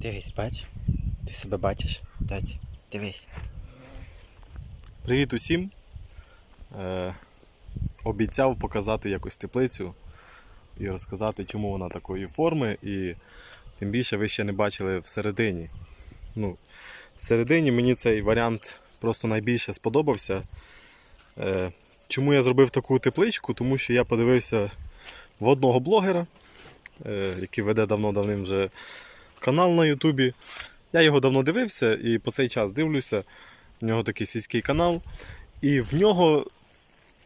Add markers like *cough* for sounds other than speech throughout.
Дивись, бач. Ти себе бачиш? Дать. Дивись. Привіт усім. Е, обіцяв показати якось теплицю і розказати, чому вона такої форми, і тим більше ви ще не бачили всередині. Ну, всередині мені цей варіант просто найбільше сподобався. Е, чому я зробив таку тепличку? Тому що я подивився в одного блогера, е, який веде давно-давним вже канал на Ютубі. Я його давно дивився і по цей час дивлюся. У нього такий сільський канал. І в нього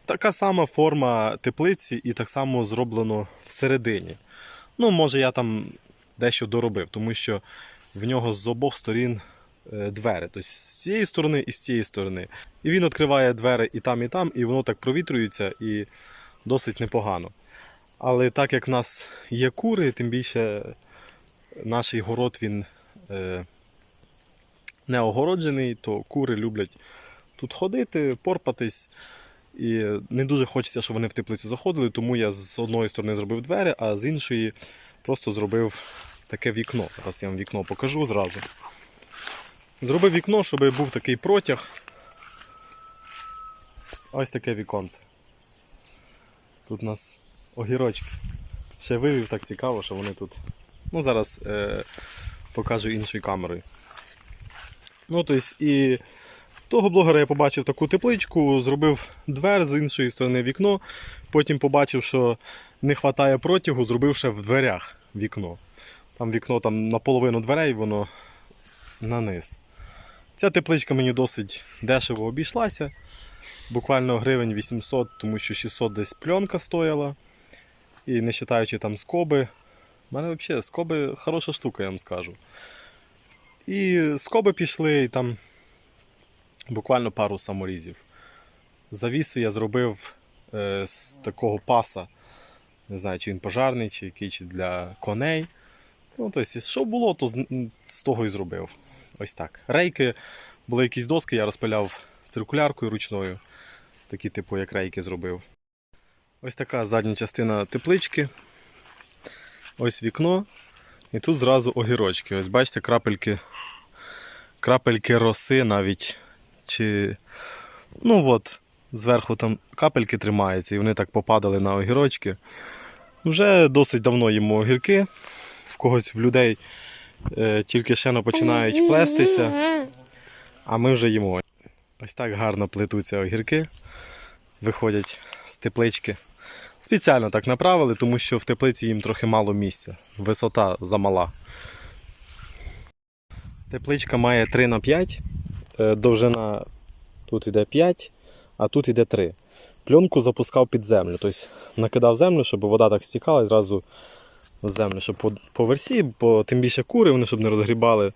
така сама форма теплиці і так само зроблено всередині. Ну, може, я там дещо доробив, тому що в нього з обох сторін е, двері. Тобто з цієї сторони і з цієї сторони. І він відкриває двері і там, і там, і воно так провітрюється і досить непогано. Але так як в нас є кури, тим більше наш город він е, не огороджений, то кури люблять тут ходити, порпатись. І не дуже хочеться, щоб вони в теплицю заходили, тому я з одної сторони зробив двері, а з іншої просто зробив таке вікно. Зараз я вам вікно покажу зразу. Зробив вікно, щоб був такий протяг. Ось таке віконце. Тут у нас огірочки. Ще вивів так цікаво, що вони тут. Ну, зараз е, покажу іншою камерою. Ну, тобто, і того блогера я побачив таку тепличку, зробив двер з іншої сторони вікно. Потім побачив, що не вистачає протягу, зробив ще в дверях вікно. Там вікно там наполовину дверей, воно на низ. Ця тепличка мені досить дешево обійшлася. Буквально гривень 800, тому що 600 десь пленка стояла. І не вважаючи там скоби. У мене взагалі скоби хороша штука, я вам скажу. І скоби пішли, і там буквально пару саморізів. Завіси я зробив е, з такого паса. Не знаю, чи він пожарний, чи який, чи для коней. Ну, тобто, що було, то з, з того і зробив. Ось так. Рейки, були якісь доски, я розпиляв циркуляркою ручною. Такі, типу, як рейки зробив. Ось така задня частина теплички. Ось вікно. І тут зразу огірочки. Ось бачите, крапельки, крапельки роси навіть. Чи... Ну от, зверху там капельки тримаються, і вони так попадали на огірочки. Вже досить давно їмо огірки. В когось в людей е, тільки ще починають плестися, а ми вже їмо. Ось так гарно плетуться огірки, виходять з теплички. Спеціально так направили, тому що в теплиці їм трохи мало місця. Висота замала. Тепличка має 3 на 5 Е, довжина тут йде 5, а тут йде 3. Пленку запускав під землю. Тобто накидав землю, щоб вода так стікала і зразу в землю, щоб по, по бо тим більше кури, вони щоб не розгрібали.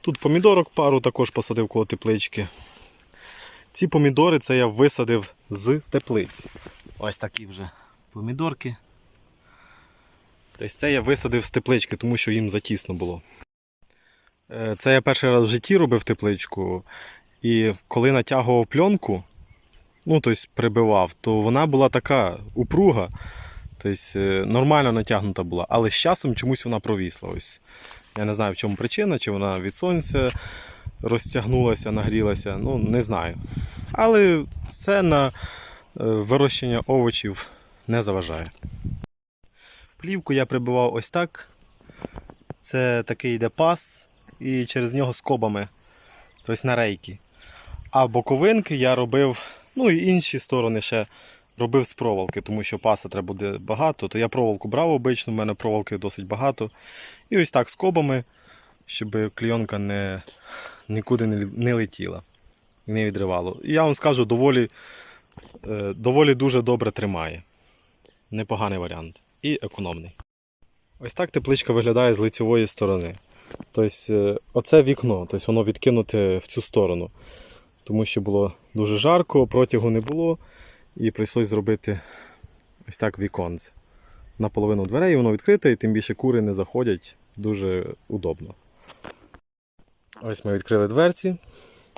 Тут помідорок пару також посадив коло теплички. Ці помідори це я висадив з теплиці. Ось такі вже помідорки. Тобто це я висадив з теплички, тому що їм затісно було. Е, Це я перший раз в житті робив тепличку. І коли натягував пленку, ну, тобто прибивав, то вона була така упруга. Тобто е, нормально натягнута була, але з часом чомусь вона провісла. Ось. Я не знаю, в чому причина, чи вона від сонця розтягнулася, нагрілася, ну не знаю. Але це на е, вирощення овочів не заважає. Плівку я прибивав ось так. Це такий йде пас, і через нього скобами, тобто на рейки. А боковинки я робив, ну і інші сторони ще робив з проволоки, тому що паса треба буде багато, то я проволоку брав обично, в мене проволоки досить багато. І ось так скобами, щоб клейонка не, нікуди не, не летіла і не відривало. І я вам скажу, доволі, е, доволі дуже добре тримає. Непоганий варіант. І економний. Ось так тепличка виглядає з лицевої сторони. Тобто, е, оце вікно, тобто воно відкинуте в цю сторону. Тому що було дуже жарко, протягу не було, і прийшлось зробити ось так віконце. Наполовину дверей воно відкрите, і тим більше кури не заходять дуже удобно. Ось ми відкрили дверці.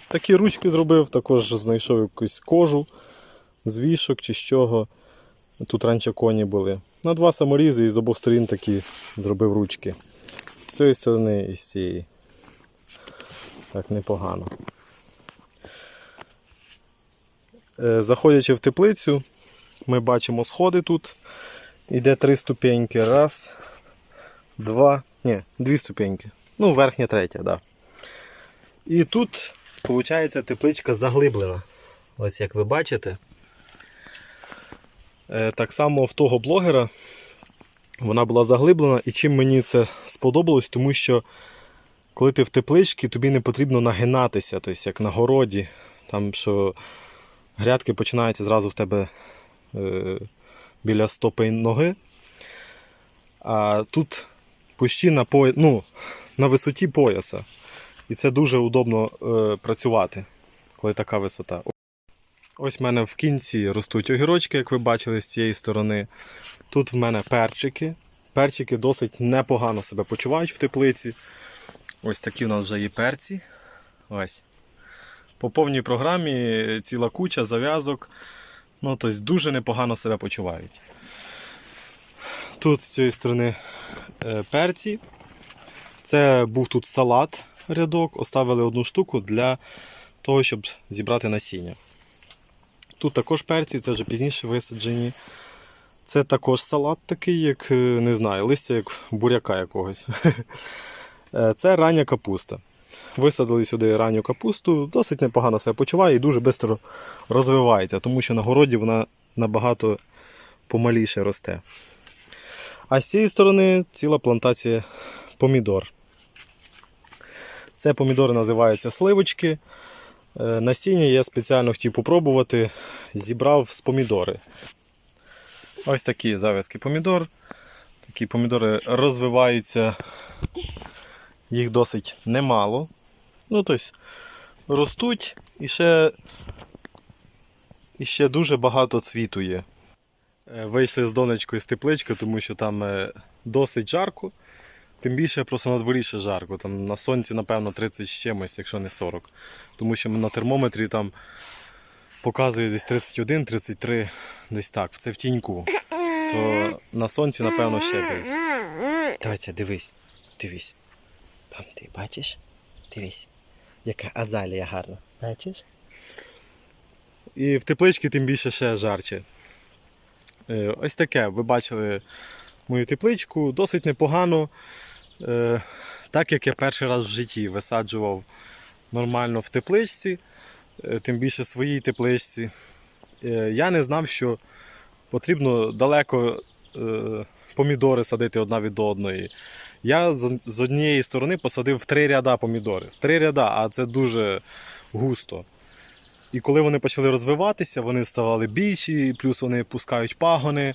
Такі ручки зробив, також знайшов якусь кожу з вішок чи з чого. Тут раніше коні були. На два саморізи і з обох сторін такі зробив ручки. З цієї сторони і з цієї. Так, непогано. Е, Заходячи в теплицю, ми бачимо сходи тут. Іде три ступеньки. Раз, два, ні, дві ступеньки. Ну, верхня третя, так. Да. І тут, виходить, тепличка заглиблена. Ось як ви бачите. Е, Так само в того блогера вона була заглиблена. І чим мені це сподобалось, тому що коли ти в тепличці, тобі не потрібно нагинатися, тобто як на городі, там що грядки починаються зразу в тебе е, біля стопи ноги. А тут почти на, по... ну, на висоті пояса. І це дуже удобно е, працювати, коли така висота. Ось в мене в кінці ростуть огірочки, як ви бачили з цієї сторони. Тут в мене перчики. Перчики досить непогано себе почувають в теплиці. Ось такі у нас вже є перці. Ось. По повній програмі ціла куча зав'язок. Ну, тобто дуже непогано себе почувають. Тут з цієї сторони е, перці. Це був тут салат рядок, оставили одну штуку для того, щоб зібрати насіння. Тут також перці, це вже пізніше висаджені. Це також салат такий, як е, не знаю, листя як буряка якогось. *laughs* Е, Це рання капуста. Висадили сюди ранню капусту, досить непогано себе почуває і дуже швидко розвивається, тому що на городі вона набагато помаліше росте. А з цієї сторони ціла плантація помідор. Це помідори називаються сливочки. Е, Насіння я спеціально хотів попробувати, зібрав з помідори. Ось такі зав'язки помідор. Такі помідори розвиваються, їх досить немало. Ну, тобто, ростуть і ще, і ще дуже багато цвіту є. Е, Вийшли з донечкою з теплички, тому що там е, досить жарко. Тим більше просто на дворі ще жарко. Там на сонці, напевно, 30 з чимось, якщо не 40. Тому що на термометрі там показує десь 31-33, десь так, це в тіньку. То на сонці, напевно, ще десь. Давайте, дивись, дивись. Там ти бачиш? Дивись. Яка азалія гарна. Бачиш? І в тепличці тим більше ще жарче. Е, Ось таке. Ви бачили мою тепличку, досить непогано. Е, Так як я перший раз в житті висаджував нормально в тепличці, е, тим більше в своїй тепличці, е, я не знав, що потрібно далеко помідори садити одна від одної. Я з однієї сторони посадив в три ряда помідори. Три ряда, а це дуже густо. І коли вони почали розвиватися, вони ставали більші, плюс вони пускають пагони,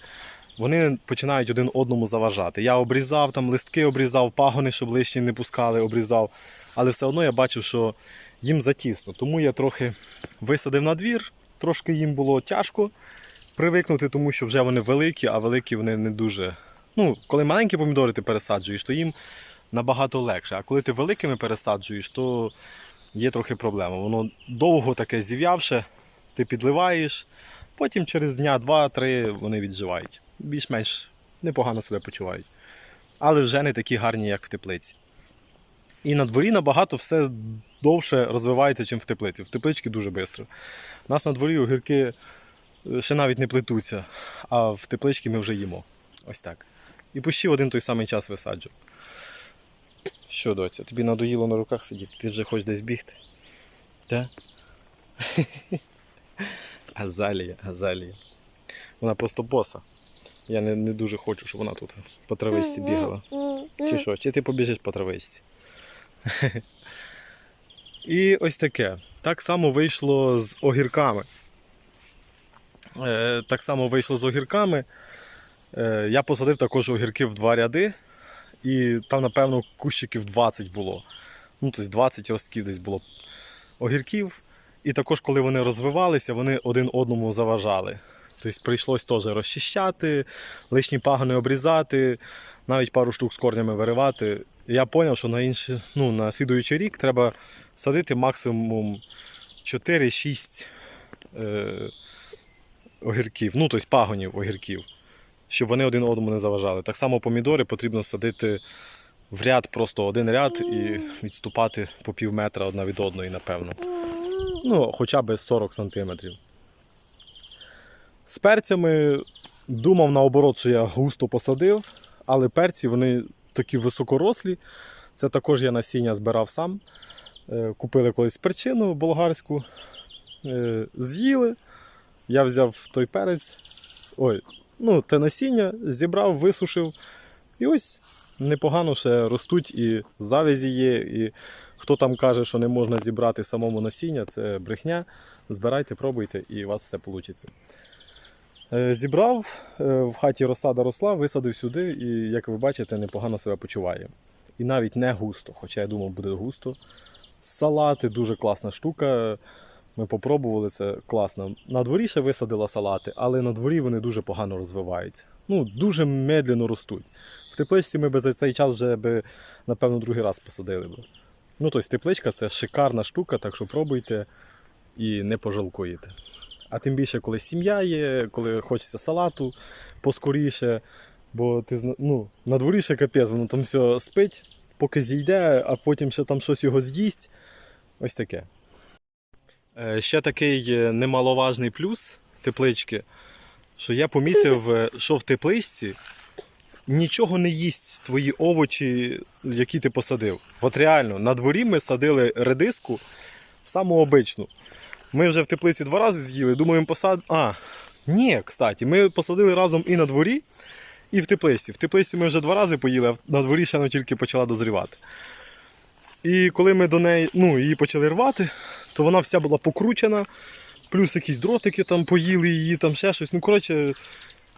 вони починають один одному заважати. Я обрізав там листки, обрізав пагони, щоб лишні не пускали, обрізав. Але все одно я бачив, що їм затісно. Тому я трохи висадив на двір, трошки їм було тяжко привикнути, тому що вже вони великі, а великі вони не дуже. Ну, коли маленькі помідори ти пересаджуєш, то їм набагато легше. А коли ти великими пересаджуєш, то є трохи проблема. Воно довго таке зів'явше, ти підливаєш, потім через дня, два-три вони відживають. Більш-менш непогано себе почувають. Але вже не такі гарні, як в теплиці. І на дворі набагато все довше розвивається, ніж в теплиці. В тепличці дуже швидко. У нас на дворі огірки е, ще навіть не плетуться, а в тепличці ми вже їмо. Ось так. І почти в один той самий час висаджу. Що, доця, тобі надоїло на руках сидіти, ти вже хочеш десь бігти? Так? *laughs* Азалія, Азалія. Вона просто боса. Я не, не дуже хочу, щоб вона тут по травичці бігала. Чи що? Чи ти побіжиш по травичці? *laughs* І ось таке. Так само вийшло з огірками. Е, так само вийшло з огірками. Е, я посадив також огірки в два ряди. І там, напевно, кущиків 20 було. Ну, тобто 20 ростків десь було огірків. І також, коли вони розвивалися, вони один одному заважали. Тобто прийшлось теж розчищати, лишні пагони обрізати, навіть пару штук з корнями виривати. Я зрозумів, що на інший, ну, на слідуючий рік треба садити максимум 4-6 е, огірків, ну, тобто пагонів огірків, щоб вони один одному не заважали. Так само помідори потрібно садити в ряд, просто один ряд і відступати по пів метра одна від одної, напевно. Ну, хоча б 40 сантиметрів. З перцями думав наоборот, що я густо посадив, але перці вони такі високорослі. Це також я насіння збирав сам. Е, Купили колись перчину болгарську, е, з'їли. Я взяв той перець, ой, ну, те насіння, зібрав, висушив. І ось непогано ще ростуть, і завязі є. І хто там каже, що не можна зібрати самому насіння, це брехня. Збирайте, пробуйте, і у вас все вийде. Е, Зібрав, е, в хаті розсада росла, висадив сюди, і, як ви бачите, непогано себе почуває. І навіть не густо, хоча я думав, буде густо. Салати дуже класна штука. Ми попробували це класно. На дворі ще висадила салати, але на дворі вони дуже погано розвиваються. Ну, дуже медленно ростуть. В тепличці ми би за цей час вже би, напевно, другий раз посадили б. Ну, тобто тепличка це шикарна штука, так що пробуйте і не пожалкуєте. А тим більше, коли сім'я є, коли хочеться салату поскоріше, бо ти ну, на дворі ще капець, воно там все спить, поки зійде, а потім ще там щось його з'їсть. Ось таке. Е, Ще такий е, немаловажний плюс теплички, що я помітив, е, що в тепличці нічого не їсть твої овочі, які ти посадив. От реально, на дворі ми садили редиску саму обичну. Ми вже в теплиці два рази з'їли, думаємо посад. А, ні, кстати, ми посадили разом і на дворі, і в теплиці. В теплиці ми вже два рази поїли, а на дворі ще вона тільки почала дозрівати. І коли ми до неї ну, її почали рвати, то вона вся була покручена, плюс якісь дротики там поїли її, там ще щось. Ну, коротше,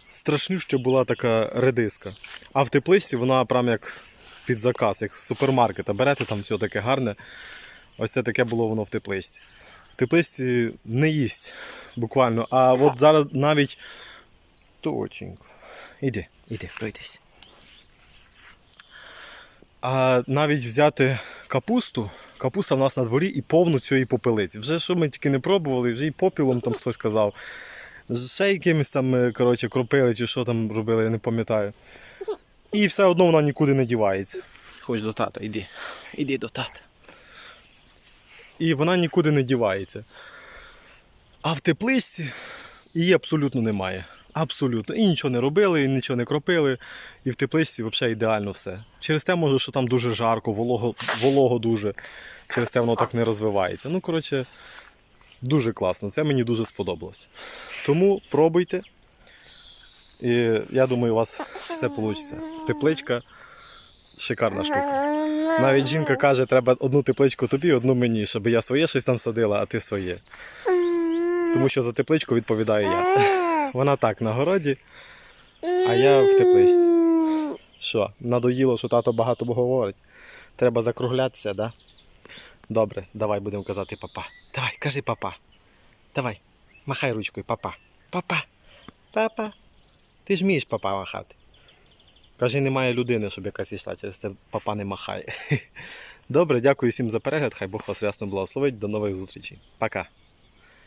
страшнюща була така редиска. А в тепличці вона прям як під заказ, як з супермаркета. Берете там все таке гарне. Ось це таке було воно в тепличці. В тепличці не їсть буквально. А от зараз навіть точенько. Іди, іди, пройдись. А навіть взяти капусту, капуста в нас на дворі і повну цієї попелиці. Вже що ми тільки не пробували, вже і попілом там хтось казав. Ще якимось там е, коротше, кропили чи що там робили, я не пам'ятаю. І все одно вона нікуди не дівається. Хоч до тата, іди. Іди до тата. І вона нікуди не дівається. А в тепличці її абсолютно немає. Абсолютно. І нічого не робили, і нічого не кропили. І в тепличці взагалі ідеально все. Через те, може, що там дуже жарко, волого, волого дуже. Через те воно так не розвивається. Ну, коротше, дуже класно. Це мені дуже сподобалось. Тому пробуйте. І я думаю, у вас все вийде. Тепличка шикарна штука. Навіть жінка каже, треба одну тепличку тобі, одну мені, щоб я своє щось там садила, а ти своє. Тому що за тепличку відповідаю я. Вона так на городі, а я в тепличці. Що, надоїло, що тато багато говорить. Треба закруглятися, да? Добре, давай будемо казати папа. Давай, кажи папа. Давай, махай ручкою, папа. Папа. Папа. Ти ж вмієш папа махати. Каже, немає людини, щоб якась йшла, через це папа не махає. *laughs* Добре, дякую всім за перегляд. Хай Бог вас рясно благословить. До нових зустрічей. Пока.